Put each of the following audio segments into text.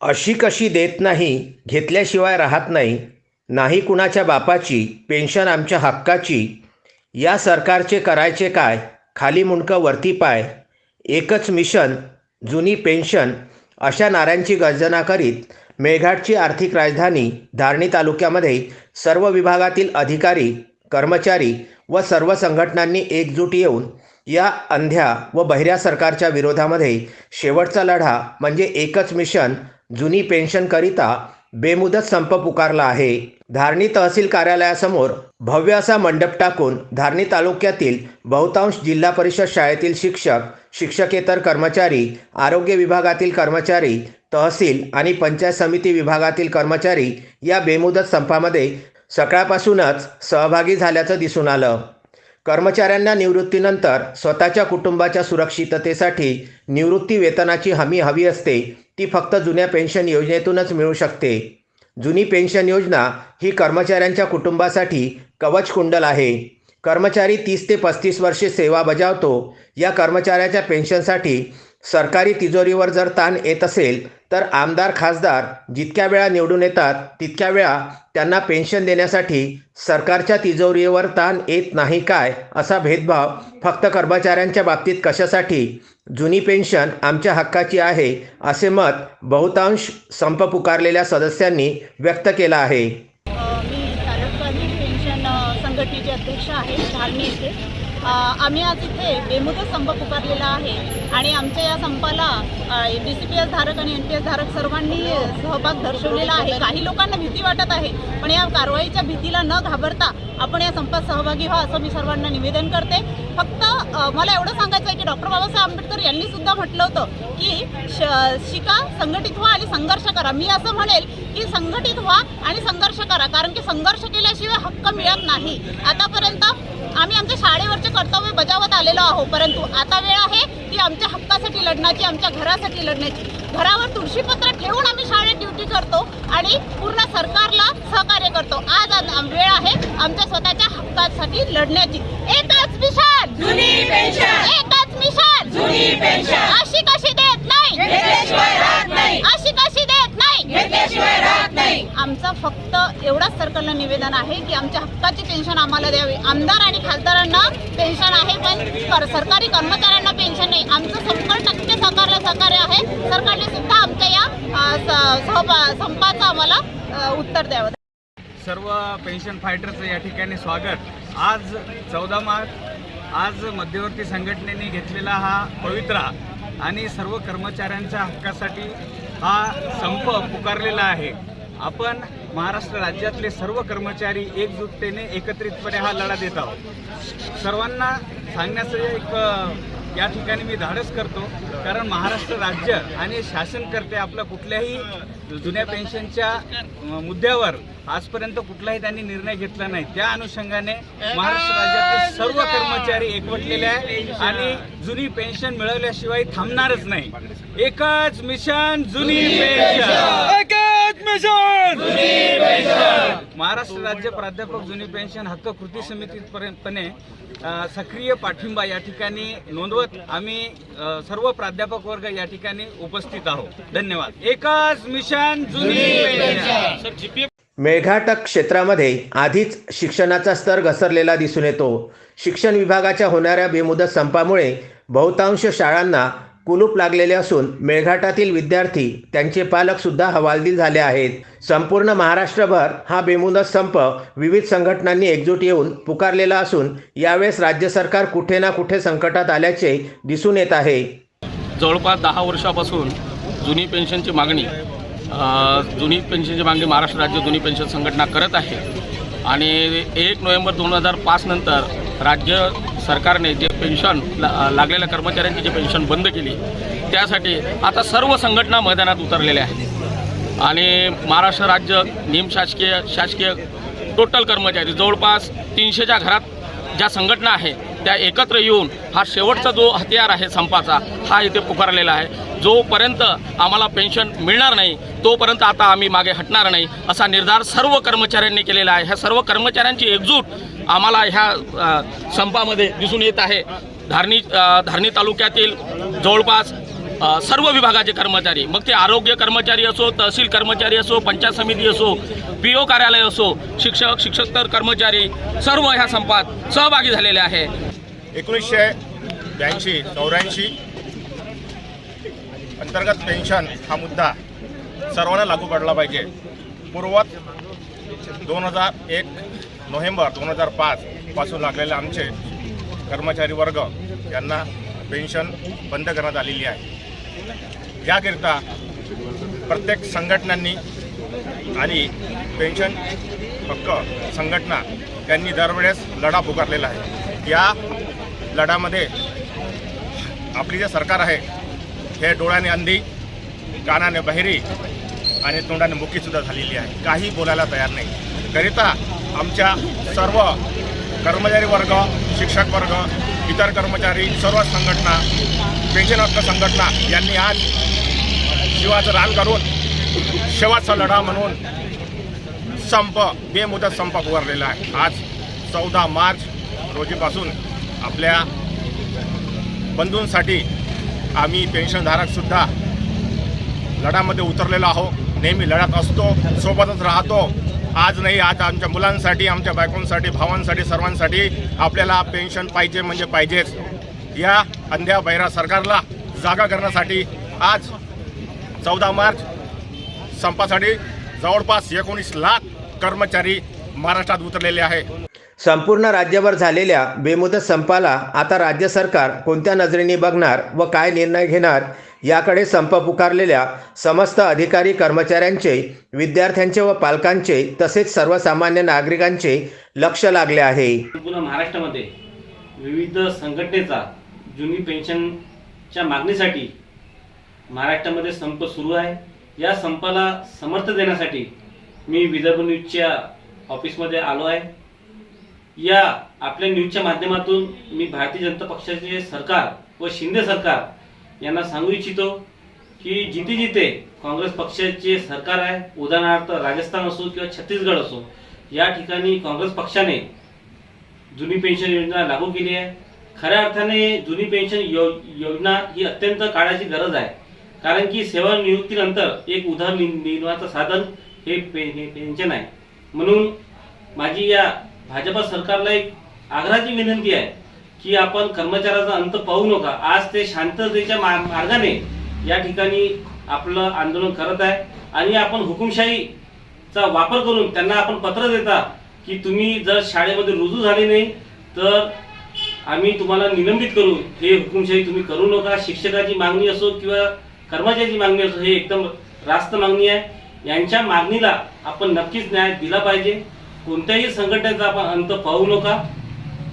अशी कशी देत नाही घेतल्याशिवाय राहत नाही नाही कुणाच्या बापाची पेन्शन आमच्या हक्काची या सरकारचे करायचे काय खाली मुंडकं वरती पाय एकच मिशन जुनी पेन्शन अशा नाऱ्यांची गर्जना करीत मेळघाटची आर्थिक राजधानी धारणी तालुक्यामध्ये सर्व विभागातील अधिकारी कर्मचारी व सर्व संघटनांनी एकजूट येऊन या अंध्या व बहिऱ्या सरकारच्या विरोधामध्ये शेवटचा लढा म्हणजे एकच मिशन जुनी पेन्शनकरिता बेमुदत संप पुकारला आहे. धारणी तहसील कार्यालयासमोर भव्य असा मंडप टाकून धारणी तालुक्यातील बहुतांश जिल्हा परिषद शाळेतील शिक्षक शिक्षकेतर कर्मचारी आरोग्य विभागातील कर्मचारी तहसील आणि पंचायत समिती विभागातील कर्मचारी या बेमुदत संपामध्ये सकाळपासूनच सहभागी झाल्याचं दिसून आलं. कर्मचाऱ्यांना निवृत्तीनंतर स्वतःच्या कुटुंबाच्या सुरक्षिततेसाठी निवृत्ती वेतनाची हमी हवी असते ती फक्त जुन्या पेन्शन योजनेतूनच मिळू शकते. जुनी पेन्शन योजना ही कर्मचाऱ्यांच्या कुटुंबासाठी कवच कुंडल आहे. कर्मचारी तीस ते पस्तीस वर्षे सेवा बजावतो. या कर्मचाऱ्याच्या पेन्शनसाठी सरकारी तिजोरीवर जर ताण येत असेल तर आमदार खासदार जितक्या वेळा निवडून येतात तितक्या वेळा त्यांना पेन्शन देण्यासाठी सरकारच्या तिजोरीवर ताण येत नाही काय असा भेदभाव फक्त कर्मचाऱ्यांच्या बाबतीत कशासाठी? जुनी पेन्शन आमच्या हक्काची आहे असे मत बहुतांश संप पुकारलेल्या सदस्यांनी व्यक्त केलं आहे. मी पेन्शन संघटनेचे अध्यक्ष आहे आम्ही आज इथे बेमुदत संप पुकारलेला आहे आणि आमच्या या संपाला डी सी पी एस धारक आणि एन पी एस धारक सर्वांनी सहभाग दर्शवलेला आहे. काही लोकांना भीती वाटत आहे पण या कारवाईच्या भीतीला न घाबरता आपण या संपात सहभागी व्हा असं मी सर्वांना निवेदन करते. फक्त मला एवढं सांगायचं आहे की डॉक्टर बाबासाहेब आंबेडकर यांनी सुद्धा म्हटलं होतं की श शिका संघटित व्हा आणि संघर्ष करा. मी असं म्हणेल की संघटित व्हा आणि संघर्ष करा. कारण की संघर्ष केल्याशिवाय हक्क मिळत नाही. आतापर्यंत आम्ही आमच्या शाळेवरचे कर्तव्य बजावत आलेलो आहोत. परंतु आता वेळ आहे ती आमच्या हक्कासाठी लढण्याची आमच्या घरासाठी लढण्याची. घरावर तुळशीपत्र ठेवून आम्ही शाळेत ड्युटी करतो आणि पूर्ण सरकारला सहकार्य करतो. आज वेळ आहे आमच्या स्वतःच्या हक्कासाठी लढण्याची. एकच मिशन. एकच मिशन. अशी कशी देत नाही घेतल्याशिवाय राहत नाही अशी कशी देत नाही घेतल्याशिवाय राहत नाही आमचं फक्त एवढाच सरकारला निवेदन आहे की आमच्या हक्काची पेन्शन आम्हाला द्यावी. आमदार आणि खासदारांना पेन्शन आहे पण सरकारी कर्मचाऱ्यांना पेन्शन नाही. आमचं शंभर टक्के सरकारला सहकार्य आहे. सरकारने सुद्धा आमच्या या स- संपाचं आम्हाला उत्तर द्यावं. सर्व पेन्शन फायटरचं या ठिकाणी स्वागत. आज चौदा मार्च आज मध्यवर्ती संघटनेने घेतलेला हा पवित्रा आणि सर्व कर्मचाऱ्यांच्या हक्कासाठी हा संप पुकारलेला आहे. आपण महाराष्ट्र राज्यातले सर्व कर्मचारी एकजुटतेने एकत्रितपणे हा लढा देत आहोत. सर्वांना सांगण्याचं एक या ठिकाणी मी धाडस करतो. कारण महाराष्ट्र राज्य आणि शासनकर्ते आपल्या कुठल्याही जुन्या पेन्शनच्या मुद्द्यावर आजपर्यंत कुठलाही त्यांनी निर्णय घेतला नाही. त्या अनुषंगाने महाराष्ट्र राज्यातील सर्व कर्मचारी एकवटलेले आहे आणि जुनी पेन्शन मिळवल्याशिवाय थांबणारच नाही. एकच मिशन जुनी पेन्शन. महाराष्ट्र राज्य प्राध्यापक जुनी पेन्शन हक्क कृती समितीपर्यंतपणे अ, सक्रिय पाठिंबा या ठिकाणी नोंदवत आम्ही सर्व प्राध्यापक वर्ग या ठिकाणी उपस्थित आहोत. धन्यवाद. एकच मिशन जुनी पेन्शन. मेळघाट क्षेत्रामध्ये आधीच शिक्षणाचा स्तर घसरलेला दिसून येतो. शिक्षण विभागाच्या होणाऱ्या बेमुदत संपामुळे बहुतांश शाळांना कुलूप लागलेले असून मेळघाटातील विद्यार्थी त्यांचे पालकसुद्धा हवालदिल झाले आहेत. संपूर्ण महाराष्ट्रभर हा बेमुदत संप विविध संघटनांनी एकजूट येऊन पुकारलेला असून यावेळेस राज्य सरकार कुठे ना कुठे संकटात आल्याचे दिसून येत आहे. जवळपास दहा वर्षापासून जुनी पेन्शनची मागणी जुनी पेन्शनची मागणी महाराष्ट्र राज्य जुनी पेन्शन संघटना करत आहे. आणि एक नोव्हेंबर दोन हजार पाच नंतर राज्य सरकारने जे पेन्शन ला लागलेल्या कर्मचाऱ्यांची जे पेन्शन बंद केली त्यासाठी आता सर्व संघटना मैदानात उतरलेल्या आहेत. आणि महाराष्ट्र राज्य निमशासकीय शासकीय टोटल कर्मचारी जवळपास तीनशेच्या घरात ज्या संघटना आहे त्या एकत्र येऊन हा शेवटचा जो हत्यार आहे संपाचा हा इथे पुकारलेला आहे. जोपर्यंत आम्हाला पेन्शन मिळणार नाही तोपर्यंत आता आम्ही मागे हटणार नाही असा निर्धार सर्व कर्मचाऱ्यांनी केलेला आहे. ह्या सर्व कर्मचाऱ्यांची एकजूट आम्हाला ह्या संपामध्ये दिसून येत आहे. धारणी धारणी तालुक्यातील जवळपास सर्व विभागाचे कर्मचारी मग ते आरोग्य कर्मचारी असो तहसील कर्मचारी असो पंचायत समिती असो पी ओ कार्यालय असो शिक्षक शिक्षकतर कर्मचारी सर्व ह्या संपात सहभागी झालेले आहे. एकोणीसशे ब्याऐंशी चौऱ्याऐंशी अंतर्गत पेन्शन हा मुद्दा सर्वांना लागू पडला पाहिजे. पूर्वत दोन हजार एक नोव्हेंबर दोन हजार पाच पासून लागलेले आमचे कर्मचारी वर्ग यांना पेन्शन बंद करण्यात आलेली आहे. याकरिता प्रत्येक संघटनांनी आणि पेन्शन हक्क संघटना त्यांनी दरवेळेस लढा पुकारलेला आहे. या लढ्यामध्ये आपली जे सरकार आहे हे डोळ्याने अंधी कानाने बहिरी आणि तोंडाने मुकीसुद्धा झालेली आहे. काही बोलायला तयार नाही. करिता आमच्या सर्व कर्मचारी वर्ग शिक्षक वर्ग इतर कर्मचारी सर्व संघटना पेन्शन हक्क संघटना यांनी आज जीवाचं रान करून शेवटचा लढा म्हणून संप बेमुदत संप उभारलेला आहे. आज चौदा मार्च रोजीपासून आपल्या बंधूंसाठी आम्ही पेन्शनधारकसुद्धा लढ्यामध्ये उतरलेलो आहो नेहमी लढ्यात असतो सोबतच राहतो. आज नाही आज आमच्या मुलांसाठी आमच्या बायकोंसाठी भावांसाठी सर्वांसाठी आपल्याला पेन्शन पाहिजे म्हणजे पाहिजेच. या अंध्या बैरा सरकारला जागा करण्यासाठी आज चौदा मार्च संपासाठी जवळपास एकोणीस लाख कर्मचारी महाराष्ट्रात उतरलेले आहे संपूर्ण राज्यभर झालेल्या बेमुदत संपाला आता राज्य सरकार कोणत्या नजरेने बघणार व काय निर्णय घेणार याकडे संप पुकारलेल्या समस्त अधिकारी कर्मचाऱ्यांचे विद्यार्थ्यांचे व पालकांचे तसेच सर्वसामान्य नागरिकांचे लक्ष लागले आहे. संपूर्ण महाराष्ट्रामध्ये विविध संघटनेचा जुनी पेन्शनच्या मागणीसाठी महाराष्ट्रामध्ये संप सुरू आहे. या संपाला समर्थ देण्यासाठी मी विदर्भ न्यूजच्या ऑफिसमध्ये आलो आहे. या आपल्या न्यूजच्या माध्यमातून मी भारतीय जनता पक्षाचे सरकार व शिंदे सरकार यांना सांगू इच्छितो की जिथे जिथे काँग्रेस पक्षाचे सरकार आहे उदाहरणार्थ राजस्थान असो किंवा छत्तीसगड असो या ठिकाणी काँग्रेस पक्षाने जुनी पेन्शन योजना लागू केली आहे. खऱ्या अर्थाने जुनी पेन्शन यो योजना ही अत्यंत काळाची गरज आहे. कारण की सेवानिवृत्तीनंतर एक उदार निर्वाहाचं साधन हे पे हे पेन्शन आहे. म्हणून माझी या भाजपा सरकारला एक आग्रहाची विनंती आहे की आपण कर्मचाऱ्याचा अंत पाहू नका. आज ते शांततेच्या मा- मार्गाने या ठिकाणी आपलं आंदोलन करत आहे आणि आपण हुकुमशाहीचा वापर करून त्यांना आपण पत्र देता की तुम्ही जर शाळेमध्ये रुजू झाले नाही तर आम्ही तुम्हाला निलंबित करू. हे हुकुमशाही तुम्ही करू नका. शिक्षकाची मागणी असो किंवा कर्मचाऱ्याची मागणी असो हे एकदम रास्त मागणी आहे. यांच्या मागणीला आपण नक्कीच न्याय दिला पाहिजे. कोणत्याही संघटनेचा आपण अंत पाहू नका.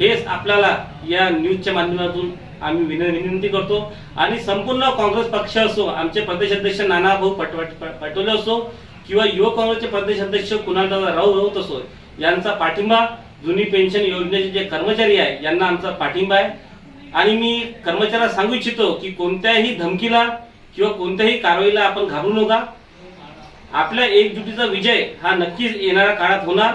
हेच आपल्याला या न्यूजच्या माध्यमातून आम्ही विन- विनंती करतो. आणि संपूर्ण काँग्रेस पक्ष असो आमचे प्रदेश अध्यक्ष नाना भाऊ पटोले असो किंवा युवक काँग्रेसचे प्रदेश अध्यक्ष कुणालदादा राऊ राऊत असो यांचा पाठिंबा जुनी पेन्शन योजनेचे जे कर्मचारी आहे यांना आमचा पाठिंबा आहे. आणि मी कर्मचाऱ्याला सांगू इच्छितो की कोणत्याही धमकीला किंवा कोणत्याही कारवाईला आपण घाबरू नका. आपल्या एकजुटीचा विजय हा नक्कीच येणाऱ्या काळात होणार.